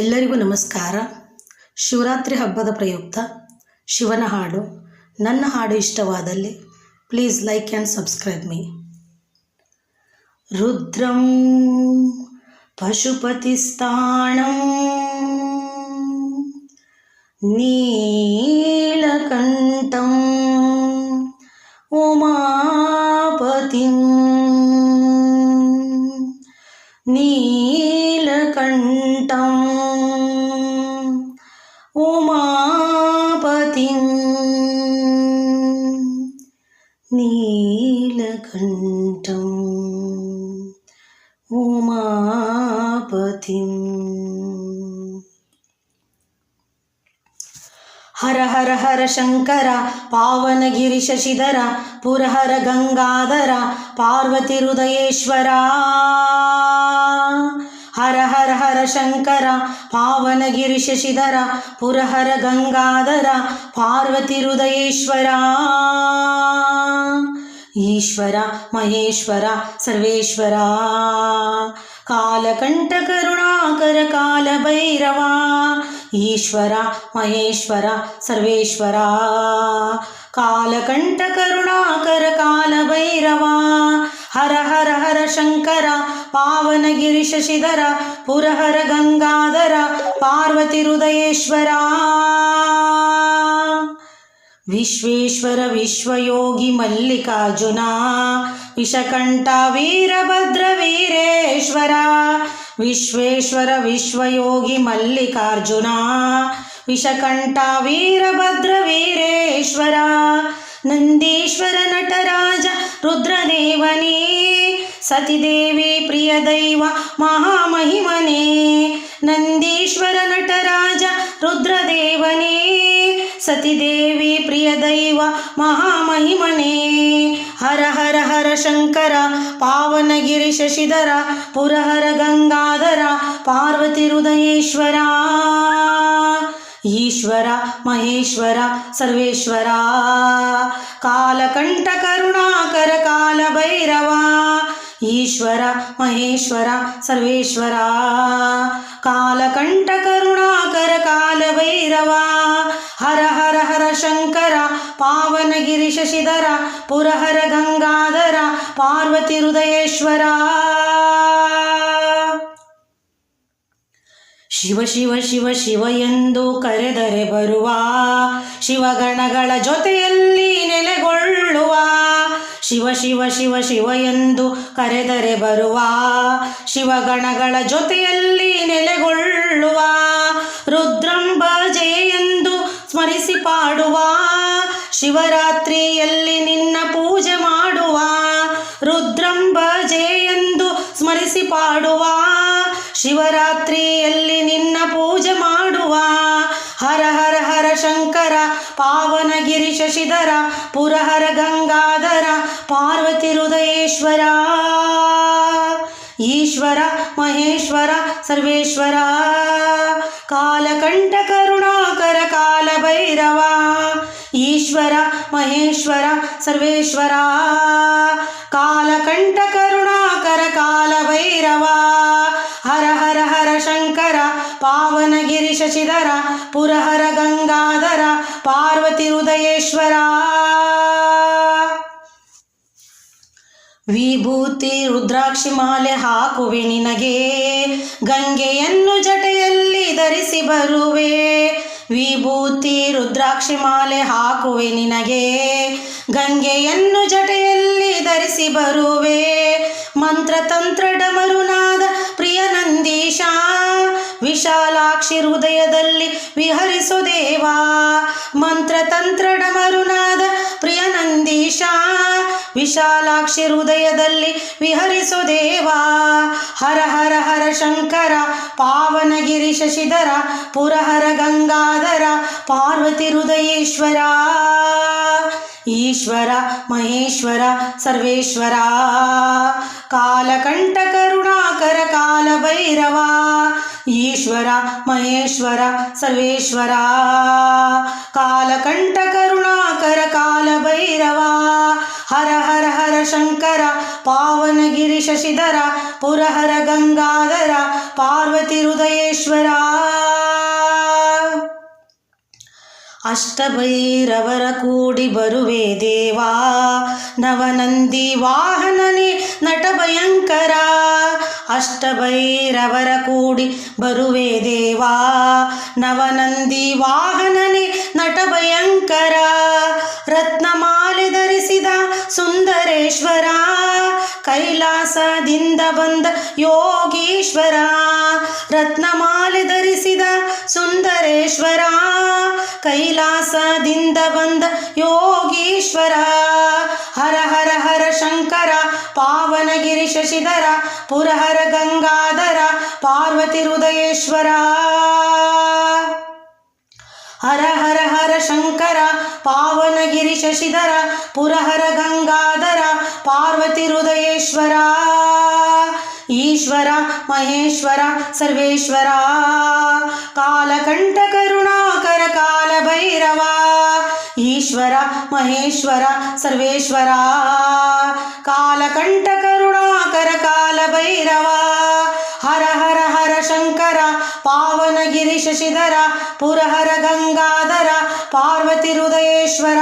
ಎಲ್ಲರಿಗೂ ನಮಸ್ಕಾರ. ಶಿವರಾತ್ರಿ ಹಬ್ಬದ ಪ್ರಯುಕ್ತ ಶಿವನ ಹಾಡು, ನನ್ನ ಹಾಡು ಇಷ್ಟವಾದಲ್ಲಿ please like and subscribe me ರುದ್ರಂ ಪಶುಪತಿಸ್ಥಾಣಂ ನೀಲಕಂಠಂ ಉಮಾಪತಿಂ. ನೀಲಕಂಠಂ. ಉಮಾಪತಿ. ಹರ ಹರ ಹರ ಶಂಕರ ಪಾವನಗಿರಿ ಶಶಿಧರ ಪುರಹರ ಗಂಗಾಧರ ಪಾರ್ವತಿ ಹೃದಯೇಶ್ವರ. हर हर हर शङ्कर पावनगिरिशशिधर पुरहर गङ्गाधर पार्वतिहृदयेश्वर। ईश्वर महेश्वर सर्वेश्वर। कालकण्ठकरुणाकर कालभैरवा। ईश्वर महेश्वर सर्वेश्वर। कालकण्ठकरुणाकर कालभैरवा। ಹರ ಹರ ಹರ ಶಂಕರ, ಪಾವನಗಿರಿ ಶಶಿಧರ, ಪುರಹರ ಗಂಗಾಧರ, ಪಾರ್ವತಿ ಹೃದಯೇಶ್ವರ. ವಿಶ್ವೇಶ್ವರ, ವಿಶ್ವಯೋಗಿ ಮಲ್ಲಿಕಾರ್ಜುನ, ವಿಷಕಂಠ ವೀರಭದ್ರ ವೀರೇಶ್ವರ. ವಿಶ್ವೇಶ್ವರ, ವಿಶ್ವಯೋಗಿ ಮಲ್ಲಿಕಾರ್ಜುನ, ವಿಷಕಂಠ ವೀರಭದ್ರ ವೀರೇಶ್ವರ. ನಂದೀಶ್ವರ ನಟರಾಜ ರುದ್ರದೇವನೇ, ಸತಿದೇವಿ ಪ್ರಿಯ ದೈವ ಮಹಾಮಹಿಮನೇ, ನಂದೀಶ್ವರ ನಟರಾಜ ರುದ್ರದೇವನೇ, ಸತಿದೇವಿ ಪ್ರಿಯ ದೈವ ಮಹಾಮಹಿಮನೇ. ಹರ ಹರ ಹರ ಶಂಕರ, ಪಾವನಗಿರಿ ಶಶಿಧರ, ಪುರಹರ ಗಂಗಾಧರ, ಪಾರ್ವತಿ ಹೃದಯೇಶ್ವರ. ಈಶ್ವರ ಮಹೇಶ್ವರ ಸರ್ವೇಶ್ವರ ಕಾಲಕಂಠ ಕರುಣಾಕರ ಕಾಲ ಭೈರವ ಈಶ್ವರ ಮಹೇಶ್ವರ ಸರ್ವೇಶ್ವರ ಕಾಲಕಂಠ ಕರುಣಾಕರ ಕಾಲ ಭೈರವ ಹರ ಹರ ಹರ ಶಂಕರ ಪಾವನಗಿರಿ ಶಶಿಧರ ಪುರಹರ ಗಂಗಾಧರ ಪಾರ್ವತಿ ಹೃದಯೇಶ್ವರ ಶಿವ ಶಿವ ಶಿವ ಶಿವ ಎಂದು ಕರೆದರೆ ಬರುವ ಶಿವಗಣಗಳ ಜೊತೆಯಲ್ಲಿ ನೆಲೆಗೊಳ್ಳುವ ಶಿವ ಶಿವ ಶಿವ ಶಿವ ಎಂದು ಕರೆದರೆ ಬರುವ ಶಿವಗಣಗಳ ಜೊತೆಯಲ್ಲಿ ನೆಲೆಗೊಳ್ಳುವ ರುದ್ರಂಬ ಜಯ ಎಂದು ಸ್ಮರಿಸಿ ಪಾಡುವ ಶಿವರಾತ್ರಿಯಲ್ಲಿ ನಿನ್ನ ಪೂಜೆ ಮಾಡುವ ಶಿವರಾತ್ರಿಯಲ್ಲಿ ನಿನ್ನ ಪೂಜೆ ಮಾಡುವ ಹರ ಹರ ಹರ ಶಂಕರ, ಪಾವನಗಿರಿ ಶಶಿಧರ, ಪುರಹರ ಗಂಗಾಧರ, ಪಾರ್ವತಿ ಹೃದಯೇಶ್ವರ, ಈಶ್ವರ ಮಹೇಶ್ವರ, ಸರ್ವೇಶ್ವರ, ಕಾಲಕಂಠ ಕರುಣಾಕರ ಕಾಲ ಭೈರವ ಈಶ್ವರ ಮಹೇಶ್ವರ, ಸರ್ವೇಶ್ವರ ಶಶಿಧರ ಪುರಹರ ಗಂಗಾಧರ, ಪಾರ್ವತಿ ಹೃದಯೇಶ್ವರ. ವಿಭೂತಿ ರುದ್ರಾಕ್ಷಿ ಮಾಲೆ ಹಾಕುವೆ ನಿನಗೆ, ಗಂಗೆಯನ್ನು ಜಟೆಯಲ್ಲಿ ಧರಿಸಿ ಬರುವೆ. ವಿಭೂತಿ ರುದ್ರಾಕ್ಷಿ ಮಾಲೆ ಹಾಕುವೆ ನಿನಗೆ, ಗಂಗೆಯನ್ನು ಜಟೆಯಲ್ಲಿ ಧರಿಸಿ ಬರುವೆ. ಮಂತ್ರತಂತ್ರ ಡಮರುನಾದ ಪ್ರಿಯ ನಂದೀಶ ವಿಶಾಲಾಕ್ಷಿ ಹೃದಯದಲ್ಲಿ ವಿಹರಿಸು ದೇವಾ. ಮಂತ್ರ ತಂತ್ರ ಡಮರುನಾದ ಪ್ರಿಯ ನಂದೀಶ ವಿಶಾಲಾಕ್ಷಿ ಹೃದಯದಲ್ಲಿ ವಿಹರಿಸು ದೇವಾ. ಹರ ಹರ ಹರ ಶಂಕರ, ಪಾವನಗಿರಿ ಶಶಿಧರ, ಪುರಹರ ಗಂಗಾಧರ, ಪಾರ್ವತಿ ಹೃದಯೇಶ್ವರ. ಈಶ್ವರ, ಮಹೇಶ್ವರ, ಸರ್ವೇಶ್ವರ. ಕಾಲಕಂಠ ಕರುಣಾಕರ ಕಾಲ ಭೈರವ, ಈಶ್ವರ ಮಹೇಶ್ವರ ಸರ್ವೇಶ್ವರ. ಕಾಲಕಂಠ ಕರುಣಾಕರ ಕಾಲ ಭೈರವ, ಹರ ಹರ ಹರ ಶಂಕರ, ಪಾವನಗಿರಿ ಶಶಿಧರ, ಪುರಹರ ಗಂಗಾಧರ, ಪಾರ್ವತಿ ಹೃದಯೇಶ್ವರ. ಅಷ್ಟಭೈರವರ ಕೂಡಿ ಬರುವೆ ದೇವಾ, ನವನಂದಿ ವಾಹನನೇ ನಟ ಭಯಂಕರ. ಅಷ್ಟಭೈರವರ ಕೂಡಿ ಬರುವೆ ದೇವಾ. ನವನಂದಿ ವಾಹನನೇ ನಟ ಭಯಂಕರ. ರತ್ನಮಾಲೆ ಧರಿಸಿದ ಸುಂದರೇಶ್ವರ. ಕೈಲಾಸದಿಂದ ಬಂದ ಯೋಗೀಶ್ವರ. ರತ್ನಮಾಲೆ ಧರಿಸಿದ ಸುಂದರೇಶ್ವರ. ಕೈಲಾಸದಿಂದ ಬಂದ ಯೋಗೀಶ್ವರ. ಹರ ಹರ ಹರ ಶಂಕರ, ಪಾವನಗಿರಿ ಶಶಿಧರ, ಪುರಹರ ಗಂಗಾಧರ, ಪಾರ್ವತಿ ಹೃದಯೇಶ್ವರ. ಹರ ಹರ ಹರ ಶಂಕರ, ಪಾವನಗಿರಿ ಶಶಿಧರ, ಪುರಹರ ಗಂಗಾಧರ, ಪಾರ್ವತಿ ಹೃದಯೇಶ್ವರ. ಈಶ್ವರ ಮಹೇಶ್ವರ ಸರ್ವೇಶ್ವರ ಕಾಲಕಂಠ ಕರುಣಾಕರ ಕಾಲ ಭೈರವ ಈಶ್ವರ ಮಹೇಶ್ವರ ಸರ್ವೇಶ್ವರ ಕಾಲಕಂಠ ಕರುಣಾಕರ ಕಾಲ ಭೈರವ ಹರ ಹರ ಹರ ಶಂಕರ ಪಾವನಗಿರಿ ಶಶಿಧರ ಪುರಹರ ಗಂಗಾಧರ ಪಾರ್ವತಿ ಹೃದಯೇಶ್ವರ